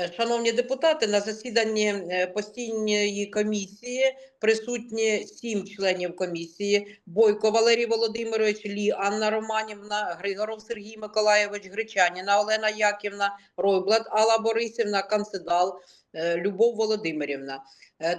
Е, Шановні депутати, на засіданні е, постійної комісії присутні сім членів комісії: Бойко Валерій Володимирович, Лі Анна Романівна, Григоров Сергій Миколайович, Гречаніна Олена Яківна, Ройблат Алла Борисівна, Канцедал, е, Любов Володимирівна.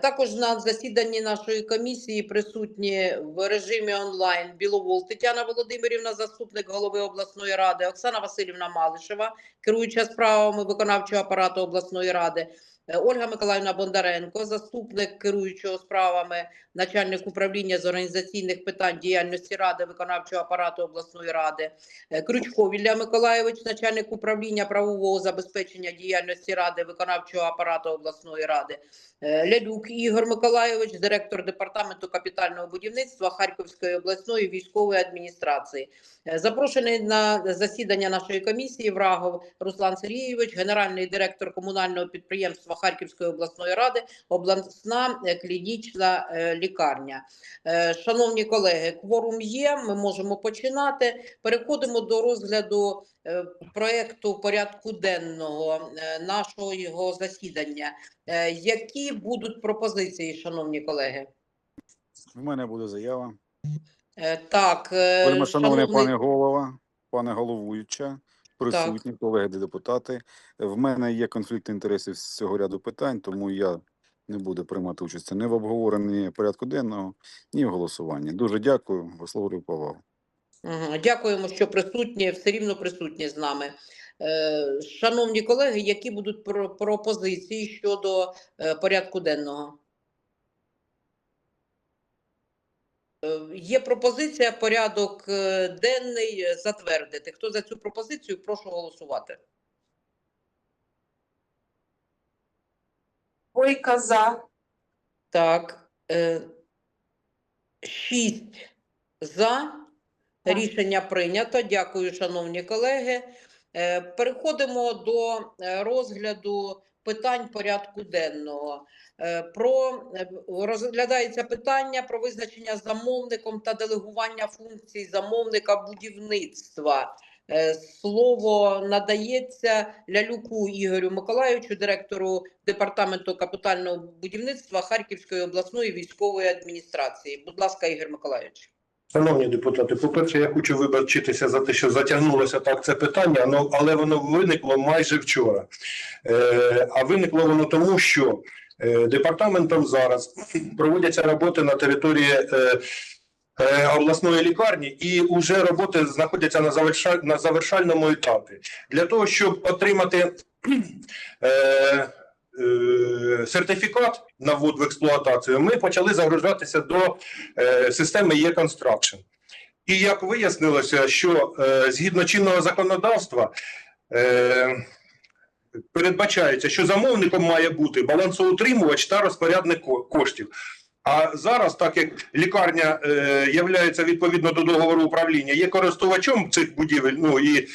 Також на засіданні нашої комісії присутні в режимі онлайн Біловол Тетяна Володимирівна, заступник голови обласної ради, Оксана Васильівна Малишева, керуюча справами виконавчого апарату обласної ради. Е, Ольга Миколаївна Бондаренко, заступник керуючого справами, начальник управління з організаційних питань діяльності ради виконавчого апарату обласної ради, е, Крючков Ілля Миколайович, начальник управління правового забезпечення діяльності ради виконавчого апарату обласної ради, е, Лялюк Ігор Миколайович, директор департаменту капітального будівництва Харківської обласної військової адміністрації. Запрошений на засідання нашої комісії Врагов Руслан Сергійович, генеральний директор комунального підприємства Харківської обласної ради, обласна е, клінічна е, лікарня. Е, Шановні колеги, кворум є. Ми можемо починати. Переходимо до розгляду проекту порядку денного нашого його засідання. Які будуть пропозиції, шановні колеги? В мене буде заява. Так, шановний шановний- пане голова, пане головуюча, присутні колеги депутати. В мене є конфлікт інтересів з цього ряду питань, тому я не буду приймати участь ні в обговоренні порядку денного, ні в голосуванні. Дуже дякую, висловлюю повагу. Дякуємо, що присутні, все рівно присутні з нами. Е, Шановні колеги, які будуть про- пропозиції щодо е, порядку денного? Е, Є пропозиція порядок е, денний е, затвердити. Хто за цю пропозицію, прошу голосувати. Бойка за. Так, е, шість за. Рішення прийнято. Дякую, шановні колеги. Е, Переходимо до е, розгляду питань порядку денного. Е, Про е, розглядається питання про визначення замовником та делегування функцій замовника будівництва. Е, Слово надається Лялюку Ігорю Миколайовичу, директору департаменту капітального будівництва Харківської обласної військової адміністрації. Будь ласка, Ігор Миколайович. Шановні депутати, по-перше, я хочу вибачитися за те, що затягнулося так це питання, але воно виникло майже вчора. Е, а виникло воно тому, що е, департаментом зараз проводяться роботи на території е, обласної лікарні, і вже роботи знаходяться на, завершальному етапі. Для того, щоб отримати сертифікат на ввод в експлуатацію, ми почали загружатися до е, системи e-construction. І як вияснилося, що е, згідно чинного законодавства е, передбачається, що замовником має бути балансоутримувач та розпорядник коштів. А зараз, так як лікарня е, являється відповідно до договору управління, є користувачом цих будівель, ну і е,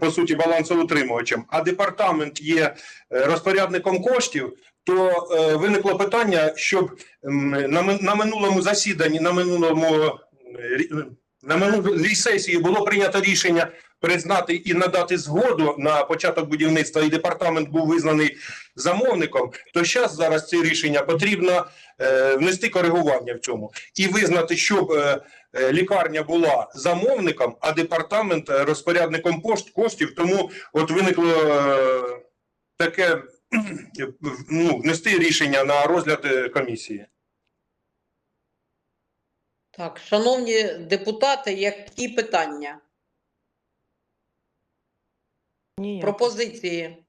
по суті балансоутримувачем, а департамент є е, розпорядником коштів, то е, виникло питання, щоб на, на минулому засіданні, на минулому е, на минулій сесії було прийнято рішення признати і надати згоду на початок будівництва, і департамент був визнаний замовником. То зараз зараз це рішення потрібно е, внести коригування в цьому і визнати, щоб е, е, лікарня була замовником, а департамент е, розпорядником пошт коштів. Тому от виникло е, таке ну, внести рішення на розгляд е, комісії. Так, шановні депутати, які питання? Ні, Пропозиції?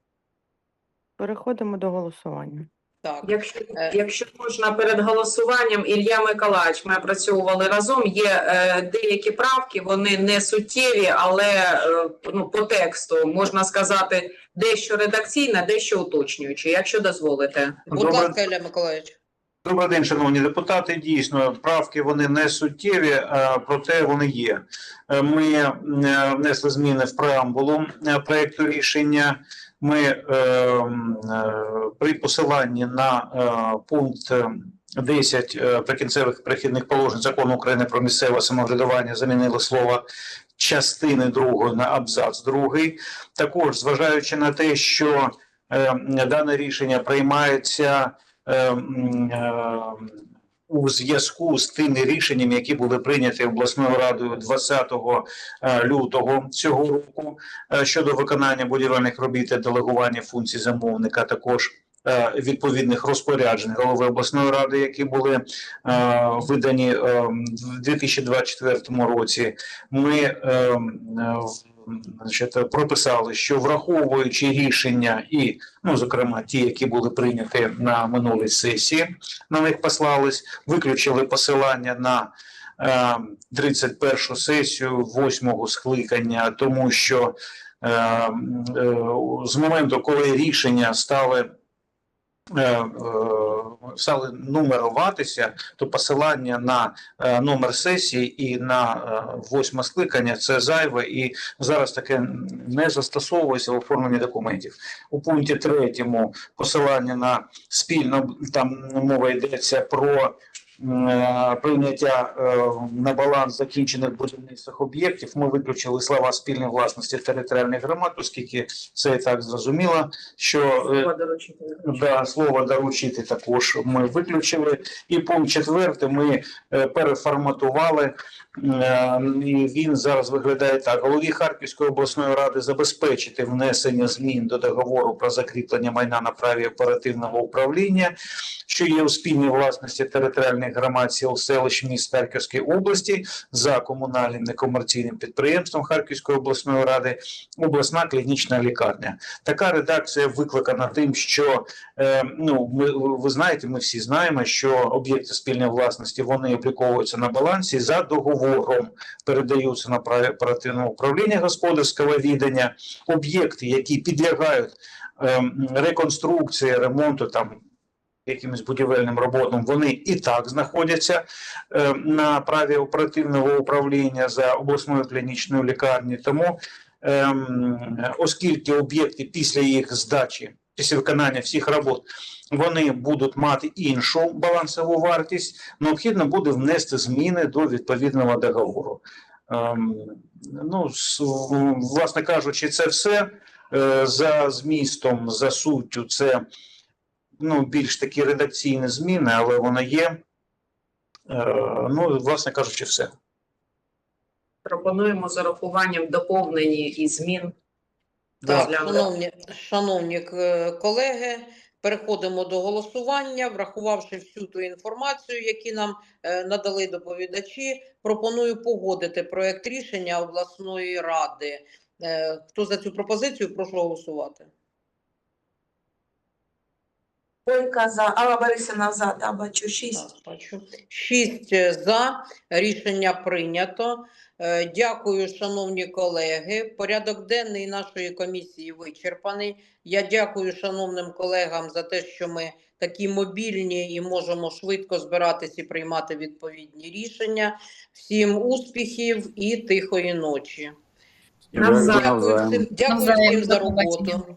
переходимо до голосування. Так. Якщо, Е. якщо можна перед голосуванням, Ілля Миколаївич, ми працювали разом. Є е, деякі правки, вони не суттєві, але е, ну, по тексту можна сказати дещо редакційне, дещо уточнююче, якщо дозволите. Будь Добре. ласка, Ілля Миколайович. Добрий день, шановні депутати. Дійсно, правки вони не суттєві, а проте вони є. Е, Ми е, внесли зміни в преамбулу е, проекту рішення. Ми е, е, при посиланні на е, пункт е, 10 е, прикінцевих перехідних положень закону України про місцеве самоврядування замінили слово частини другої на абзац другий. Також зважаючи на те, що е, дане рішення приймається е, е, у зв'язку з тими рішеннями, які були прийняті обласною радою 20 е, лютого цього року е, щодо виконання будівельних робіт та делегування функцій замовника, також е, відповідних розпоряджень голови обласної ради, які були видані е, в 2024 році. Ми е, е, в- значить, прописали, що враховуючи рішення і, ну зокрема, ті, які були прийняті на минулій сесії, на них послались, виключили посилання на е, 31 сесію восьмого скликання, тому що е, е, з моменту, коли рішення стали. Е, е, Стали нумеруватися, то посилання на е, номер сесії і на восьме скликання це зайве і зараз таке не застосовується в оформленні документів. У пункті третьому посилання на спільно там мова йдеться про прийняття е, на баланс закінчених будівництвих об'єктів. Ми виключили слова спільної власності територіальних громад, оскільки це і так зрозуміло, що е, Да, слово доручити також ми виключили. І пункт четвертий ми е, переформатували. Е, І він зараз виглядає так: голові Харківської обласної ради забезпечити внесення змін до договору про закріплення майна на праві оперативного управління, що є у спільній власності територіальних громад сіл селищ міст Харківської області за комунальним некомерційним підприємством Харківської обласної ради, обласна клінічна лікарня. Така редакція викликана тим, що е, ну ми ви знаєте, ми всі знаємо, що об'єкти спільної власності вони обліковуються на балансі за договором, передаються на праві оперативного управління господарського відання. Об'єкти, які підлягають е, реконструкції, ремонту там. Якимось будівельним роботам вони і так знаходяться е, на праві оперативного управління за обласною клінічною лікарні. Тому, ем, оскільки об'єкти після їх здачі після виконання всіх робот вони будуть мати іншу балансову вартість, необхідно буде внести зміни до відповідного договору. Ем, ну, власне кажучи, це все е, за змістом, за суттю, це ну, більш такі редакційні зміни, але вони є. Е, ну, власне кажучи, все. Пропонуємо з урахуванням доповнень і змін. Так, шановні, шановні е, колеги, переходимо до голосування. Врахувавши всю ту інформацію, яку нам е, надали доповідачі, пропоную погодити проект рішення обласної ради. Хто за цю пропозицію, прошу голосувати. Бойка за. Алла Борисівна за, да, бачу, шість. Так, бачу. Шість е, за. Рішення прийнято. Е, Дякую, шановні колеги. Порядок денний нашої комісії вичерпаний. Я дякую шановним колегам за те, що ми такі мобільні і можемо швидко збиратись і приймати відповідні рішення. Всім успіхів і тихої ночі. Навзаєм. Дякую всім, дякую всім за роботу.